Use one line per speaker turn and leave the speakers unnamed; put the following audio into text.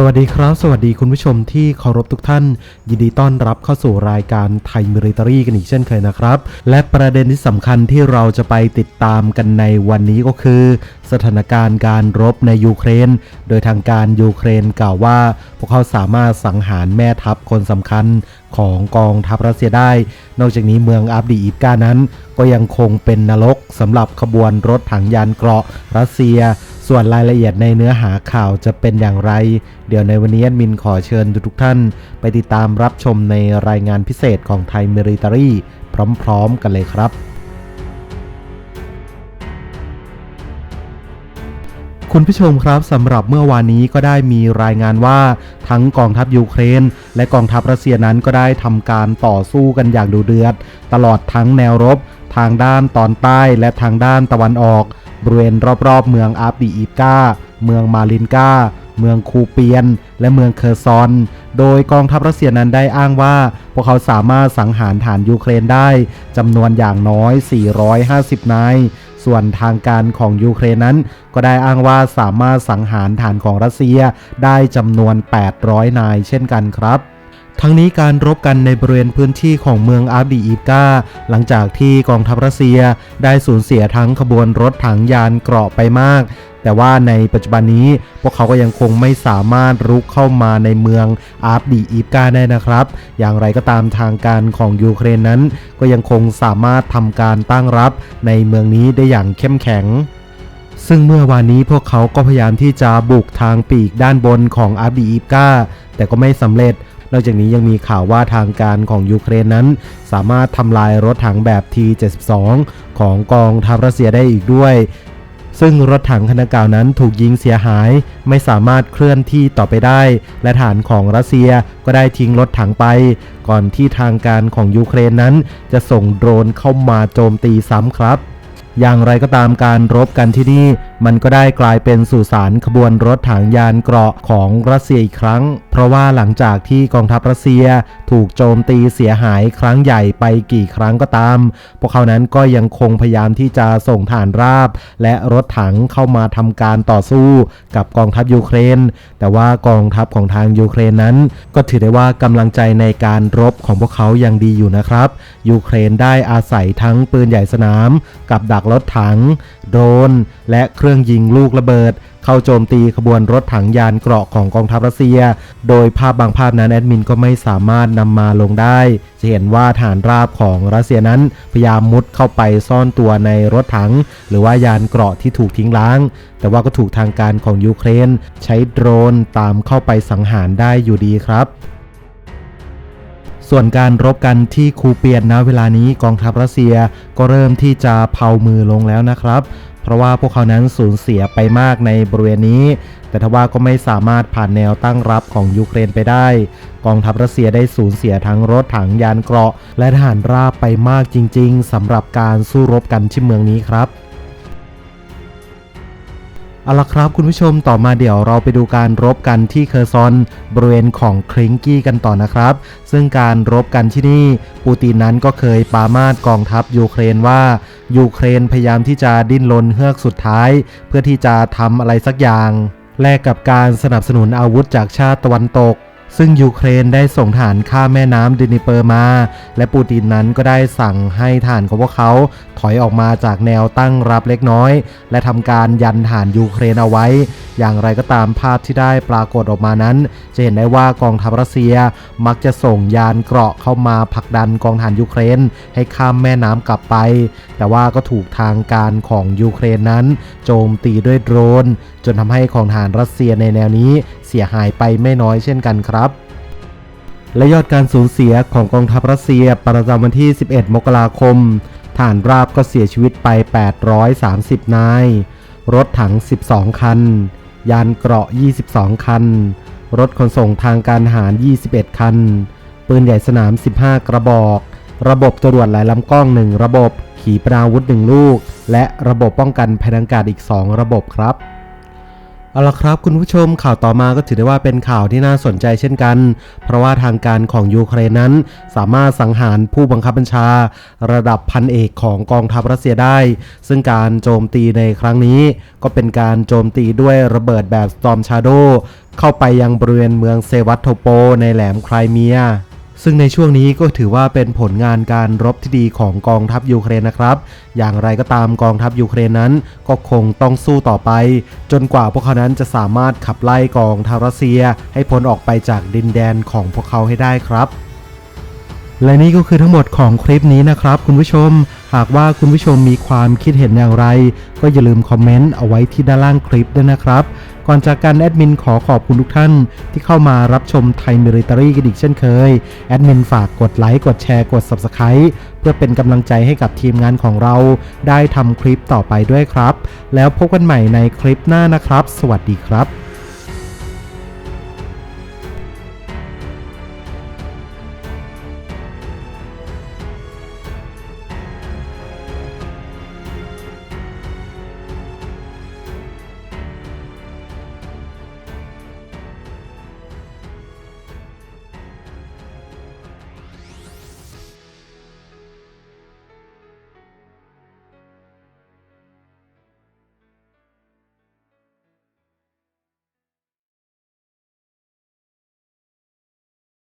สวัสดีครับ สวัสดีคุณผู้ชมที่เคารพทุกท่าน ยินดีต้อนรับเข้าสู่รายการไทยมิริตารีกันอีกเช่นเคยนะครับ และประเด็นที่สำคัญที่เราจะไปติดตามกันในวันนี้ก็คือ สถานการณ์การรบในยูเครน โดยทางการยูเครนกล่าวว่า พวกเขาสามารถสังหารแม่ทัพคนสำคัญของกองทัพรัสเซียได้ นอกจากนี้เมืองอับดีอีฟกานั้น ก็ยังคงเป็นนรกสำหรับขบวนรถถังยานเกราะรัสเซีย ส่วนรายละเอียดในเนื้อหาข่าวจะเป็นอย่างไร เดี๋ยวในวันนี้แอดมินขอเชิญทุกท่าน ไปติดตามรับชมในรายงานพิเศษของไทยมิริตารีพร้อม ๆ กันเลยครับคุณผู้ชมครับสำหรับเมื่อวานนี้ก็ได้มีรายงานว่า ทั้งกองทัพยูเครน และกองทัพรัสเซียนั้นก็ได้ทำการต่อสู้กันอย่างดุเดือด ตลอดทั้งแนวรบ ทางด้านตอนใต้และทางด้านตะวันออก บริเวณรอบๆ เมืองอาบดีอีฟกา เมืองมาลินกา เมืองคูเปียน และเมืองเคอร์ซอน โดยกองทัพรัสเซียนั้นได้อ้างว่า พวกเขาสามารถสังหารฐานยูเครนได้จำนวนอย่างน้อย 450 นาย ส่วนทางการของยูเครนนั้น ก็ได้อ้างว่าสามารถสังหารฐานของรัสเซียได้จำนวน 800 นายเช่นกันครับ ทั้งนี้การรบกันในบริเวณพื้นที่ของเมืองอาร์ดีอีฟกาหลังจากที่กองทัพรัสเซียได้สูญเสียทั้งขบวนรถถังยานเกราะไปมาก แต่ว่าในปัจจุบันนี้พวกเขาก็ยังคงไม่สามารถรุกเข้ามาในเมืองอาร์ดีอีฟกาได้นะครับ อย่างไรก็ตามทางการของยูเครนนั้น ก็ยังคงสามารถทำการตั้งรับในเมืองนี้ได้อย่างเข้มแข็งซึ่งเมื่อวานนี้พวกเขาก็พยายามที่จะบุกทางปีกด้านบนของอาร์ดีอีฟกาแต่ก็ไม่สำเร็จ นอกจากนี้ยังมีข่าวว่าทางการของยูเครนนั้น สามารถทำลายรถถังแบบ T72 ของกองทัพรัสเซียได้อีกด้วยซึ่งรถถังคันดังกล่าวนั้นถูกยิงเสียหาย ไม่สามารถเคลื่อนที่ต่อไปได้ และฐานของรัสเซียก็ได้ทิ้งรถถังไป ก่อนที่ทางการของยูเครนนั้น จะส่งโดรนเข้ามาโจมตีซ้ำครับ อย่างไรก็ตามการรบกันที่นี่ มันก็ได้กลายเป็นสุสานขบวนรถถังยานเกราะของรัสเซียอีกครั้ง เพราะว่าหลังจากที่กองทัพรัสเซียถูกโจมตีเสียหายครั้งใหญ่ไปกี่ครั้งก็ตาม พวกเขานั้นก็ยังคงพยายามที่จะส่งฐานราบ และรถถังเข้ามาทำการต่อสู้กับกองทัพยูเครน แต่ว่ากองทัพของทางยูเครนนั้น ก็ถือได้ว่ากำลังใจในการรบของพวกเขายังดีอยู่นะครับ ยูเครนได้อาศัยทั้งปืนใหญ่สนาม กับดักรถถัง โดรน และเครื่องยิงลูกระเบิด เข้าโจมตีขบวนรถถังยานเกราะของกองทัพรัสเซีย โดยภาพบางภาพนั้นแอดมินก็ไม่สามารถนำมาลงได้ จะเห็นว่าฐานราบของรัสเซียนั้นพยายามมุดเข้าไปซ่อนตัวในรถถัง หรือว่ายานเกราะที่ถูกทิ้งล้าง แต่ว่าก็ถูกทางการของยูเครน ใช้โดรนตามเข้าไปสังหารได้อยู่ดีครับ ส่วนการรบกันที่คูเปียนณเวลานี้กองทัพรัสเซียก็เริ่มที่จะเผามือลงแล้วนะครับ เพราะว่าพวกเขานั้นสูญเสียไปมากในบริเวณนี้ แต่ทว่าก็ไม่สามารถผ่านแนวตั้งรับของยูเครนไปได้ กองทัพรัสเซียได้สูญเสียทั้งรถถังยานเกราะ และทหารราบไปมากจริง ๆสำหรับการสู้รบกันที่เมืองนี้ครับ เอาละครับคุณผู้ชมต่อมาเดี๋ยวเราไปดูการรบกันที่เคอร์ซอนบริเวณของคลิงกี้กันต่อนะครับ ซึ่งการรบกันที่นี่ปูตินนั้นก็เคยปามาดกองทัพยูเครนว่ายูเครนพยายามที่จะดิ้นรนเฮือกสุดท้าย เพื่อที่จะทำอะไรสักอย่าง แลกกับการสนับสนุนอาวุธจากชาติตะวันตก ซึ่งยูเครนได้ส่งฐานข้ามแม่น้ำดินิเปอร์มา และปูตินนั้นก็ได้สั่งให้ฐานของพวกเขาถอยออกมาจากแนวตั้งรับเล็กน้อย และทำการยันฐานยูเครนเอาไว้ อย่างไรก็ตามภาพที่ได้ปรากฏออกมานั้น จะเห็นได้ว่ากองทัพรัสเซียมักจะส่งยานเกราะเข้ามาผลักดันกองฐานยูเครน ให้ข้ามแม่น้ำกลับไป แต่ว่าก็ถูกทางการของยูเครนนั้น โจมตีด้วยโดรน จนทำให้ของฐานรัสเซียในแนวนี้เสียหายไปไม่น้อยเช่นกันครับ และยอดการสูญเสียของกองทัพรัสเซียประจำวันที่ 11 มกราคมฐานราบก็เสียชีวิตไป 830 นาย รถถัง 12 คัน ยานเกราะ 22 คัน รถขนส่งทางการทหาร 21 คัน ปืนใหญ่สนาม 15 กระบอก ระบบจรวดหลายลำกล้อง 1 ระบบ ขีปนาวุธ 1 ลูก และระบบป้องกันภัยทางอากาศอีก 2 ระบบครับ เอาละครับคุณผู้ชมข่าวต่อมาก็ถือได้ว่าเป็นข่าวที่น่าสนใจเช่นกัน เพราะว่าทางการของยูเครนนั้น สามารถสังหารผู้บังคับบัญชา ระดับพันเอกของกองทัพรัสเซียได้ ซึ่งการโจมตีในครั้งนี้ ก็เป็นการโจมตีด้วยระเบิดแบบ Storm Shadow เข้าไปยังบริเวณเมืองเซวัตโทโป ในแหลมไครเมีย ซึ่งในช่วงนี้ก็ถือว่าเป็นผลงานการรบที่ดีของกองทัพยูเครนนะครับ อย่างไรก็ตามกองทัพยูเครนนั้นก็คงต้องสู้ต่อไป จนกว่าพวกเขานั้นจะสามารถขับไล่กองทัพรัสเซีย ให้พ้นออกไปจากดินแดนของพวกเขาให้ได้ครับและนี่ก็คือทั้งหมดของคลิปนี้นะครับ คุณผู้ชม หากว่าคุณผู้ชมมีความคิดเห็นอย่างไร ก็อย่าลืมคอมเมนต์เอาไว้ที่ด้านล่างคลิปด้วยนะครับ ก่อนจากการแอดมินขอขอบคุณทุกท่าน ที่เข้ามารับชมไทยมิลิตอรีกันอีกเช่นเคย แอดมินฝากกดไลค์กดแชร์กด Subscribe เพื่อเป็นกำลังใจให้กับทีมงานของเรา ได้ทำคลิปต่อไปด้วยครับ แล้วพบกันใหม่ในคลิปหน้านะครับ สวัสดีครับ